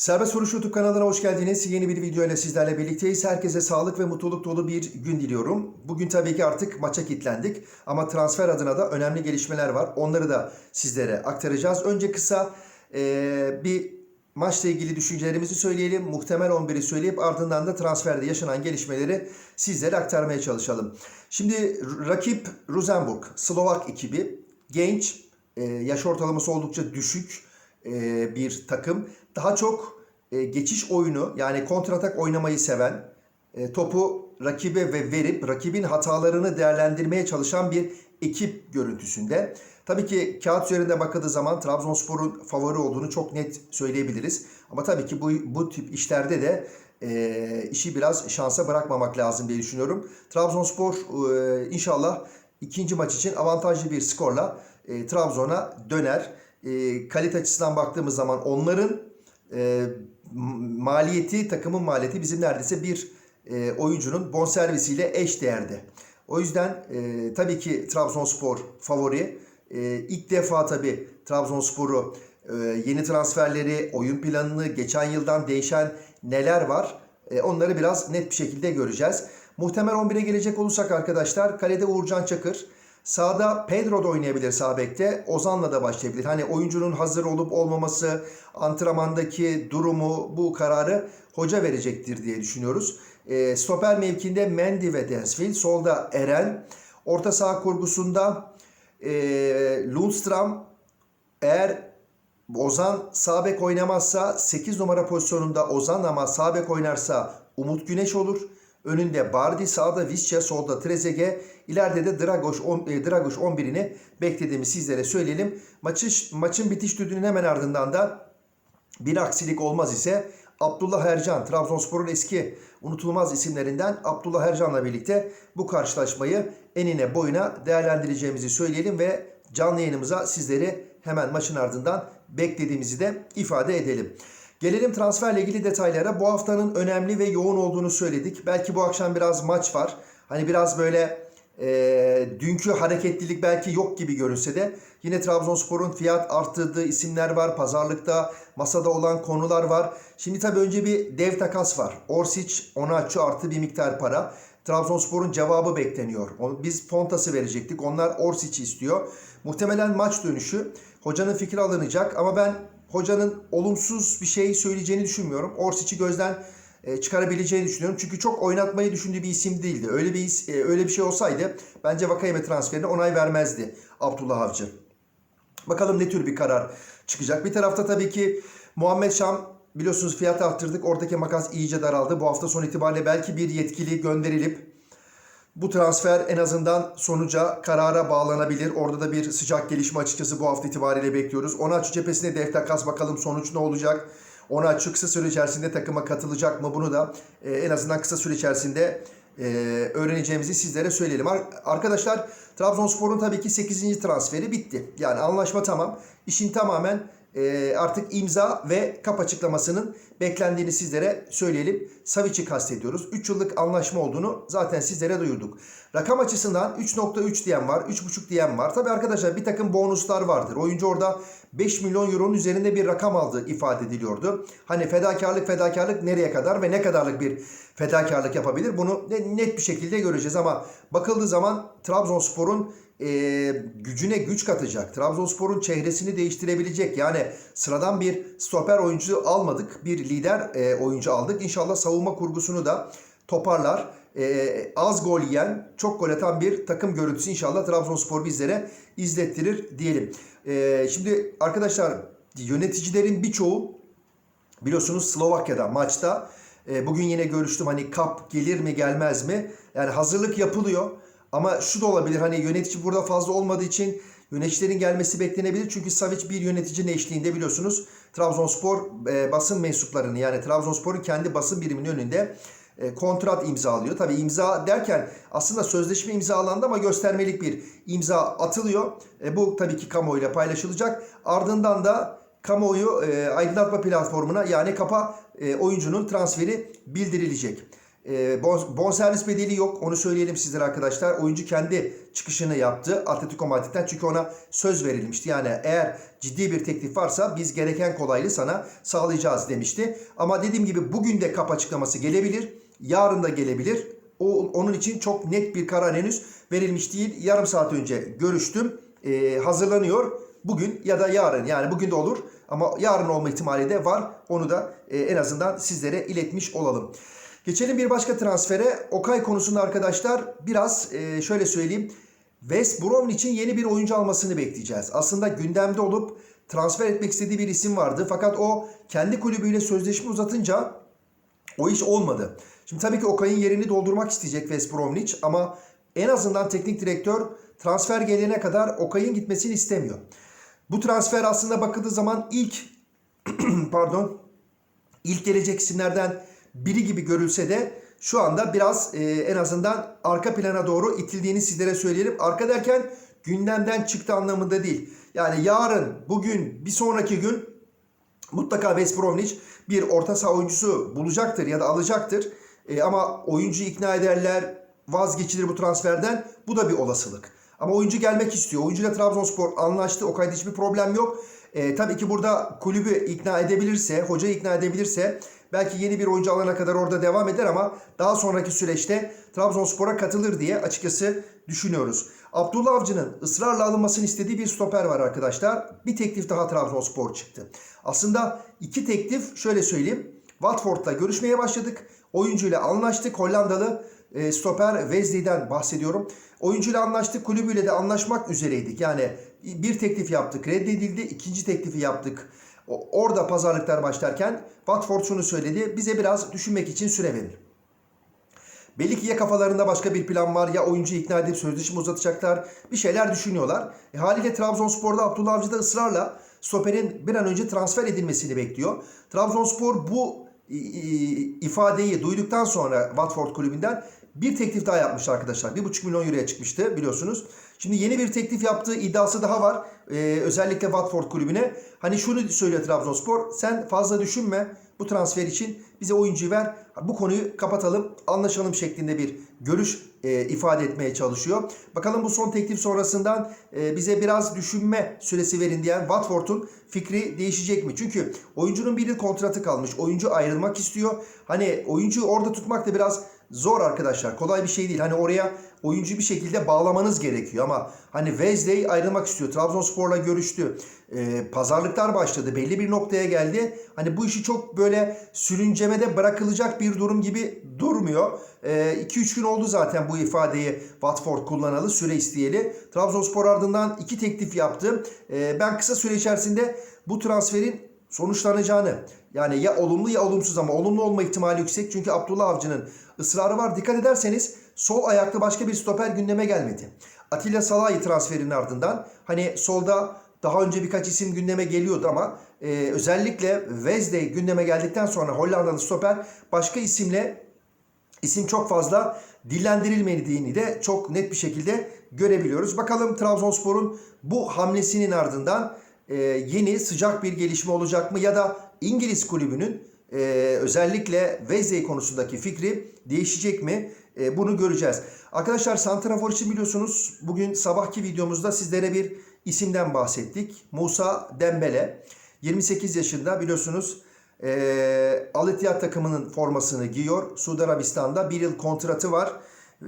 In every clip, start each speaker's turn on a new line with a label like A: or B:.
A: Serbest Vuruş YouTube kanalına hoş geldiniz. Yeni bir video ile sizlerle birlikteyiz. Herkese sağlık ve mutluluk dolu bir gün diliyorum. Bugün tabii ki artık maça kilitlendik. Ama transfer adına da önemli gelişmeler var. Onları da sizlere aktaracağız. Önce kısa eee, bir maçla ilgili düşüncelerimizi söyleyelim. Muhtemel 11'i söyleyip ardından da transferde yaşanan gelişmeleri sizlere aktarmaya çalışalım. Şimdi rakip Rosenborg, Slovak ekibi. Genç, eee, yaş ortalaması oldukça düşük e, bir takım. Daha çok e, geçiş oyunu yani kontratak oynamayı seven, e, topu rakibe ve verip rakibin hatalarını değerlendirmeye çalışan bir ekip görüntüsünde. Tabii ki kağıt üzerinde bakıldığı zaman Trabzonspor'un favori olduğunu çok net söyleyebiliriz. Ama tabii ki bu, bu tip işlerde de e, işi biraz şansa bırakmamak lazım diye düşünüyorum. Trabzonspor e, inşallah ikinci maç için avantajlı bir skorla e, Trabzon'a döner. E, kalite açısından baktığımız zaman onların e, maliyeti, takımın maliyeti bizim neredeyse bir e, oyuncunun bonservisiyle eş değerde. O yüzden e, tabii ki Trabzonspor favori. E, ilk defa tabii Trabzonspor'u e, yeni transferleri, oyun planını, geçen yıldan değişen neler var e, onları biraz net bir şekilde göreceğiz. Muhtemel 11'e gelecek olursak arkadaşlar kalede Uğurcan Çakır, Sağda Pedro da oynayabilir sağ bekte. Ozan'la da başlayabilir. Hani oyuncunun hazır olup olmaması, antrenmandaki durumu bu kararı hoca verecektir diye düşünüyoruz. E, stoper mevkinde Mendy ve Densfield. Solda Eren. Orta saha kurgusunda e, Lundstram eğer Ozan sağ bek oynamazsa 8 numara pozisyonunda Ozan ama sağ bek oynarsa Umut Güneş olur. Önünde Bardi, sağda Visca, solda Trezeguet, ileride de Dragoş, on- e, Dragoş 11'ini beklediğimi sizlere söyleyelim. Maçı, maçın bitiş düdüğünün hemen ardından da bir aksilik olmaz ise Abdullah Ercan, Trabzonspor'un eski unutulmaz isimlerinden Abdullah Ercan'la birlikte bu karşılaşmayı enine boyuna değerlendireceğimizi söyleyelim ve canlı yayınımıza sizleri hemen maçın ardından beklediğimizi de ifade edelim. Gelelim transferle ilgili detaylara. Bu haftanın önemli ve yoğun olduğunu söyledik. Belki bu akşam biraz maç var. Hani biraz böyle e, dünkü hareketlilik belki yok gibi görünse de yine Trabzonspor'un fiyat arttırdığı isimler var. Pazarlıkta masada olan konular var. Şimdi tabii önce bir dev takas var. Orsic, Onaçu artı bir miktar para. Trabzonspor'un cevabı bekleniyor. Biz Pontas'ı verecektik. Onlar Orsic'i istiyor. Muhtemelen maç dönüşü hocanın fikri alınacak ama ben hocanın olumsuz bir şey söyleyeceğini düşünmüyorum. Orsic'i gözden e, çıkarabileceğini düşünüyorum. Çünkü çok oynatmayı düşündüğü bir isim değildi. Öyle bir e, öyle bir şey olsaydı bence Vakayeme transferine onay vermezdi Abdullah Avcı. Bakalım ne tür bir karar çıkacak. Bir tarafta tabii ki Muhammed Şam biliyorsunuz fiyat arttırdık. Oradaki makas iyice daraldı. Bu hafta son itibariyle belki bir yetkili gönderilip bu transfer en azından sonuca, karara bağlanabilir. Orada da bir sıcak gelişme açıkçası bu hafta itibariyle bekliyoruz. Onaçu cephesinde dev takas bakalım sonuç ne olacak? Onaçu kısa süre içerisinde takıma katılacak mı? Bunu da e, en azından kısa süre içerisinde e, öğreneceğimizi sizlere söyleyelim. Ar- arkadaşlar Trabzonspor'un tabii ki 8. transferi bitti. Yani anlaşma tamam. İşin tamamen e, artık imza ve kap açıklamasının beklendiğini sizlere söyleyelim. Savic'i kastediyoruz. 3 yıllık anlaşma olduğunu zaten sizlere duyurduk. Rakam açısından 3.3 diyen var, 3.5 diyen var. Tabii arkadaşlar bir takım bonuslar vardır. Oyuncu orada 5 milyon euronun üzerinde bir rakam aldığı ifade ediliyordu. Hani fedakarlık fedakarlık nereye kadar ve ne kadarlık bir fedakarlık yapabilir? Bunu ne- net bir şekilde göreceğiz ama bakıldığı zaman Trabzonspor'un e, gücüne güç katacak. Trabzonspor'un çehresini değiştirebilecek. Yani sıradan bir stoper oyuncu almadık. Bir lider e, oyuncu aldık. İnşallah savunma kurgusunu da toparlar. E, az gol yiyen, çok gol atan bir takım görüntüsü inşallah Trabzonspor bizlere izlettirir diyelim. E, şimdi arkadaşlar yöneticilerin birçoğu biliyorsunuz Slovakya'da maçta e, bugün yine görüştüm hani kap gelir mi gelmez mi? Yani hazırlık yapılıyor ama şu da olabilir hani yönetici burada fazla olmadığı için yöneticilerin gelmesi beklenebilir. Çünkü Savic bir yöneticinin eşliğinde biliyorsunuz Trabzonspor e, basın mensuplarını yani Trabzonspor'un kendi basın biriminin önünde e, kontrat imzalıyor. Tabi imza derken aslında sözleşme imzalandı ama göstermelik bir imza atılıyor. E, bu tabii ki kamuoyuyla paylaşılacak. Ardından da kamuoyu e, aydınlatma platformuna yani kapa e, oyuncunun transferi bildirilecek. E, bon, bonservis bedeli yok. Onu söyleyelim sizlere arkadaşlar. Oyuncu kendi çıkışını yaptı Atletico Madrid'den. Çünkü ona söz verilmişti. Yani eğer ciddi bir teklif varsa biz gereken kolaylığı sana sağlayacağız demişti. Ama dediğim gibi bugün de kap açıklaması gelebilir. Yarın da gelebilir. O, onun için çok net bir karar henüz verilmiş değil. Yarım saat önce görüştüm. E, hazırlanıyor. Bugün ya da yarın yani bugün de olur ama yarın olma ihtimali de var. Onu da e, en azından sizlere iletmiş olalım. Geçelim bir başka transfere. Okay konusunda arkadaşlar biraz e, şöyle söyleyeyim. West Brom için yeni bir oyuncu almasını bekleyeceğiz. Aslında gündemde olup transfer etmek istediği bir isim vardı. Fakat o kendi kulübüyle sözleşme uzatınca o iş olmadı. Şimdi tabii ki Okay'ın yerini doldurmak isteyecek West Bromwich ama en azından teknik direktör transfer gelene kadar Okay'ın gitmesini istemiyor. Bu transfer aslında bakıldığı zaman ilk pardon ilk gelecek isimlerden biri gibi görülse de şu anda biraz e, en azından arka plana doğru itildiğini sizlere söyleyelim. Arka derken gündemden çıktı anlamında değil. Yani yarın, bugün, bir sonraki gün mutlaka West Bromwich bir orta saha oyuncusu bulacaktır ya da alacaktır. E, ama oyuncuyu ikna ederler, vazgeçilir bu transferden. Bu da bir olasılık. Ama oyuncu gelmek istiyor. Oyuncuyla Trabzonspor anlaştı. O kayda hiçbir problem yok. E, tabii ki burada kulübü ikna edebilirse, hocayı ikna edebilirse belki yeni bir oyuncu alana kadar orada devam eder ama daha sonraki süreçte Trabzonspor'a katılır diye açıkçası düşünüyoruz. Abdullah Avcı'nın ısrarla alınmasını istediği bir stoper var arkadaşlar. Bir teklif daha Trabzonspor çıktı. Aslında iki teklif şöyle söyleyeyim. Watford'la görüşmeye başladık. Oyuncuyla anlaştık. Hollandalı e, stoper Wesley'den bahsediyorum. Oyuncuyla anlaştık. Kulübüyle de anlaşmak üzereydik. Yani bir teklif yaptık. Reddedildi. ikinci teklifi yaptık. Orada pazarlıklar başlarken Watford şunu söyledi. Bize biraz düşünmek için süre verin. Belli ki ya kafalarında başka bir plan var ya oyuncuyu ikna edip sözleşme uzatacaklar. Bir şeyler düşünüyorlar. E, haliyle Trabzonspor'da Abdullah Avcı da ısrarla stoperin bir an önce transfer edilmesini bekliyor. Trabzonspor bu ifadeyi duyduktan sonra Watford kulübünden bir teklif daha yapmış arkadaşlar. 1,5 milyon euroya çıkmıştı biliyorsunuz. Şimdi yeni bir teklif yaptığı iddiası daha var. Ee, özellikle Watford kulübüne. Hani şunu söylüyor Trabzonspor. Sen fazla düşünme bu transfer için bize oyuncuyu ver. Bu konuyu kapatalım, anlaşalım şeklinde bir görüş e, ifade etmeye çalışıyor. Bakalım bu son teklif sonrasından e, bize biraz düşünme süresi verin diyen Watford'un fikri değişecek mi? Çünkü oyuncunun bir yıl kontratı kalmış. Oyuncu ayrılmak istiyor. Hani oyuncuyu orada tutmak da biraz zor arkadaşlar. Kolay bir şey değil. Hani oraya oyuncuyu bir şekilde bağlamanız gerekiyor ama hani Wesley ayrılmak istiyor. Trabzonspor'la görüştü. Ee, pazarlıklar başladı. Belli bir noktaya geldi. Hani bu işi çok böyle sürüncemede bırakılacak bir durum gibi durmuyor. 2-3 gün oldu zaten bu ifadeyi Watford kullanalı, süre isteyeli. Trabzonspor ardından iki teklif yaptı. Ee, ben kısa süre içerisinde bu transferin sonuçlanacağını yani ya olumlu ya olumsuz ama olumlu olma ihtimali yüksek. Çünkü Abdullah Avcı'nın ısrarı var. Dikkat ederseniz sol ayaklı başka bir stoper gündeme gelmedi. Atilla Salahi transferinin ardından hani solda daha önce birkaç isim gündeme geliyordu ama e, özellikle Wesley gündeme geldikten sonra Hollandalı stoper başka isimle isim çok fazla dillendirilmediğini de çok net bir şekilde görebiliyoruz. Bakalım Trabzonspor'un bu hamlesinin ardından e, yeni sıcak bir gelişme olacak mı ya da İngiliz kulübünün e, özellikle Wesley konusundaki fikri değişecek mi? E, bunu göreceğiz. Arkadaşlar Santrafor için biliyorsunuz bugün sabahki videomuzda sizlere bir isimden bahsettik. Musa Dembele. 28 yaşında biliyorsunuz e, Al takımının formasını giyiyor. Suudi Arabistan'da bir yıl kontratı var.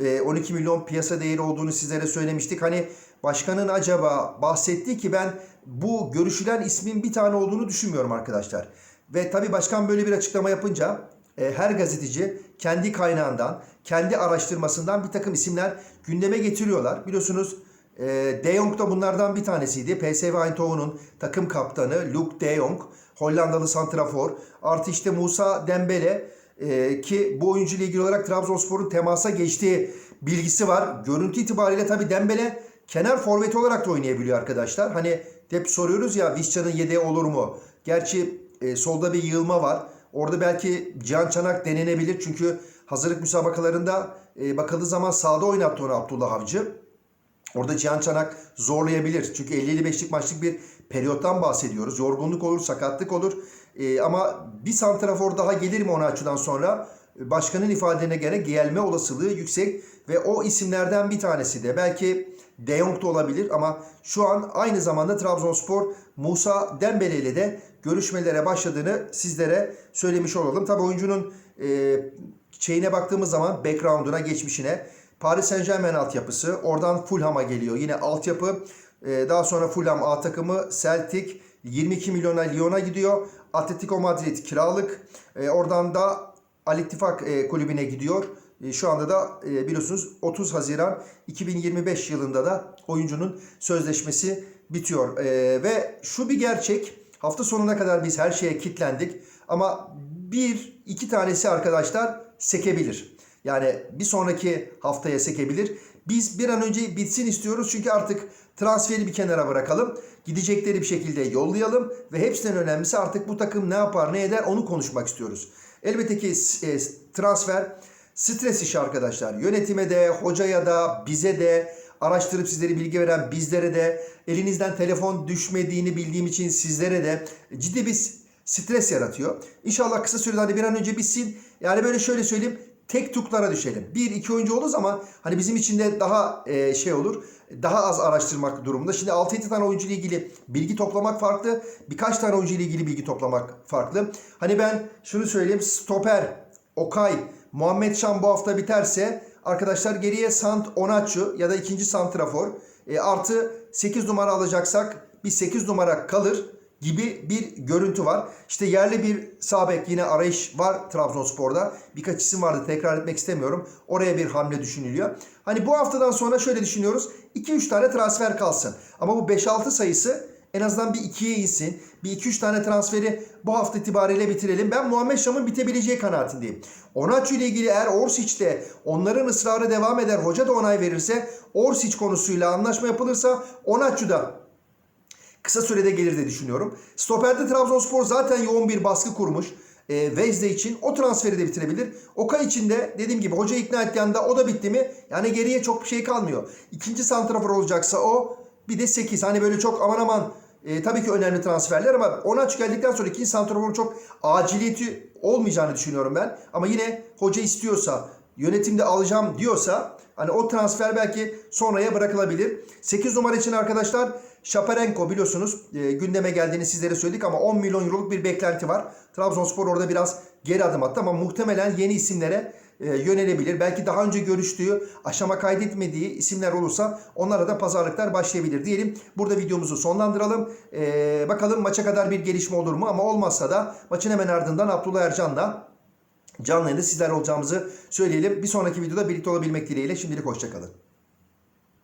A: E, 12 milyon piyasa değeri olduğunu sizlere söylemiştik. Hani başkanın acaba bahsetti ki ben bu görüşülen ismin bir tane olduğunu düşünmüyorum arkadaşlar. Ve tabi başkan böyle bir açıklama yapınca e, her gazeteci kendi kaynağından, kendi araştırmasından bir takım isimler gündeme getiriyorlar. Biliyorsunuz e, De Jong da bunlardan bir tanesiydi. PSV Eindhoven'un takım kaptanı Luke De Jong, Hollandalı santrafor. Artı işte Musa Dembele e, ki bu oyuncu ile ilgili olarak Trabzonspor'un temasa geçtiği bilgisi var. Görüntü itibariyle tabi Dembele kenar forvet olarak da oynayabiliyor arkadaşlar. Hani hep soruyoruz ya Vişça'nın yedeği olur mu? Gerçi e, solda bir yığılma var. Orada belki Cihan Çanak denenebilir. Çünkü hazırlık müsabakalarında e, bakıldığı zaman sağda oynattı onu Abdullah Avcı. Orada Cihan Çanak zorlayabilir. Çünkü 50-55'lik maçlık bir periyottan bahsediyoruz. Yorgunluk olur, sakatlık olur. E, ama bir santrafor daha gelir mi ona açıdan sonra? başkanın ifadelerine göre gelme olasılığı yüksek ve o isimlerden bir tanesi de belki De Jong da olabilir ama şu an aynı zamanda Trabzonspor Musa Dembele ile de görüşmelere başladığını sizlere söylemiş olalım. Tabii oyuncunun e, şeyine baktığımız zaman background'una, geçmişine Paris Saint Germain altyapısı, oradan Fulham'a geliyor. Yine altyapı, e, daha sonra Fulham A takımı, Celtic 22 milyona Lyon'a gidiyor. Atletico Madrid kiralık. E, oradan da Al İttifak e, kulübüne gidiyor. E, şu anda da e, biliyorsunuz 30 Haziran 2025 yılında da oyuncunun sözleşmesi bitiyor. E, ve şu bir gerçek. Hafta sonuna kadar biz her şeye kitlendik. Ama bir, iki tanesi arkadaşlar sekebilir. Yani bir sonraki haftaya sekebilir. Biz bir an önce bitsin istiyoruz çünkü artık transferi bir kenara bırakalım. Gidecekleri bir şekilde yollayalım ve hepsinden önemlisi artık bu takım ne yapar ne eder onu konuşmak istiyoruz. Elbette ki e, transfer stres işi arkadaşlar. Yönetime de, hocaya da, bize de, araştırıp sizlere bilgi veren bizlere de, elinizden telefon düşmediğini bildiğim için sizlere de ciddi bir stres yaratıyor. İnşallah kısa sürede hani bir an önce bitsin. Yani böyle şöyle söyleyeyim tek tuklara düşelim. Bir iki oyuncu olduğu zaman hani bizim için de daha e, şey olur. Daha az araştırmak durumunda. Şimdi 6-7 tane oyuncu ile ilgili bilgi toplamak farklı. Birkaç tane oyuncu ile ilgili bilgi toplamak farklı. Hani ben şunu söyleyeyim. Stoper, Okay, Muhammed Şan bu hafta biterse arkadaşlar geriye Sant Onaçu ya da ikinci santrafor e, artı 8 numara alacaksak bir 8 numara kalır gibi bir görüntü var. İşte yerli bir sağ bek yine arayış var Trabzonspor'da. Birkaç isim vardı tekrar etmek istemiyorum. Oraya bir hamle düşünülüyor. Hani bu haftadan sonra şöyle düşünüyoruz. 2-3 tane transfer kalsın. Ama bu 5-6 sayısı en azından bir ikiye insin. Bir 2-3 tane transferi bu hafta itibariyle bitirelim. Ben Muhammed Şam'ın bitebileceği kanaatindeyim. Onaçu ile ilgili eğer Orsic de onların ısrarı devam eder, hoca da onay verirse, Orsic konusuyla anlaşma yapılırsa Onaçu da kısa sürede gelir diye düşünüyorum. Stoper'de Trabzonspor zaten yoğun bir baskı kurmuş. E, Vezde için o transferi de bitirebilir. Okay için de dediğim gibi hoca ikna ettiği anda o da bitti mi? Yani geriye çok bir şey kalmıyor. İkinci santrafor olacaksa o bir de 8. Hani böyle çok aman aman e, tabii ki önemli transferler ama ona geldikten sonra ikinci santraforun çok aciliyeti olmayacağını düşünüyorum ben. Ama yine hoca istiyorsa yönetimde alacağım diyorsa hani o transfer belki sonraya bırakılabilir. 8 numara için arkadaşlar Şaparenko biliyorsunuz e, gündeme geldiğini sizlere söyledik ama 10 milyon euroluk bir beklenti var. Trabzonspor orada biraz geri adım attı ama muhtemelen yeni isimlere e, yönelebilir. Belki daha önce görüştüğü, aşama kaydetmediği isimler olursa onlara da pazarlıklar başlayabilir diyelim. Burada videomuzu sonlandıralım. E, bakalım maça kadar bir gelişme olur mu ama olmazsa da maçın hemen ardından Abdullah Ercan'la canlı yayında sizler olacağımızı söyleyelim. Bir sonraki videoda birlikte olabilmek dileğiyle şimdilik hoşçakalın.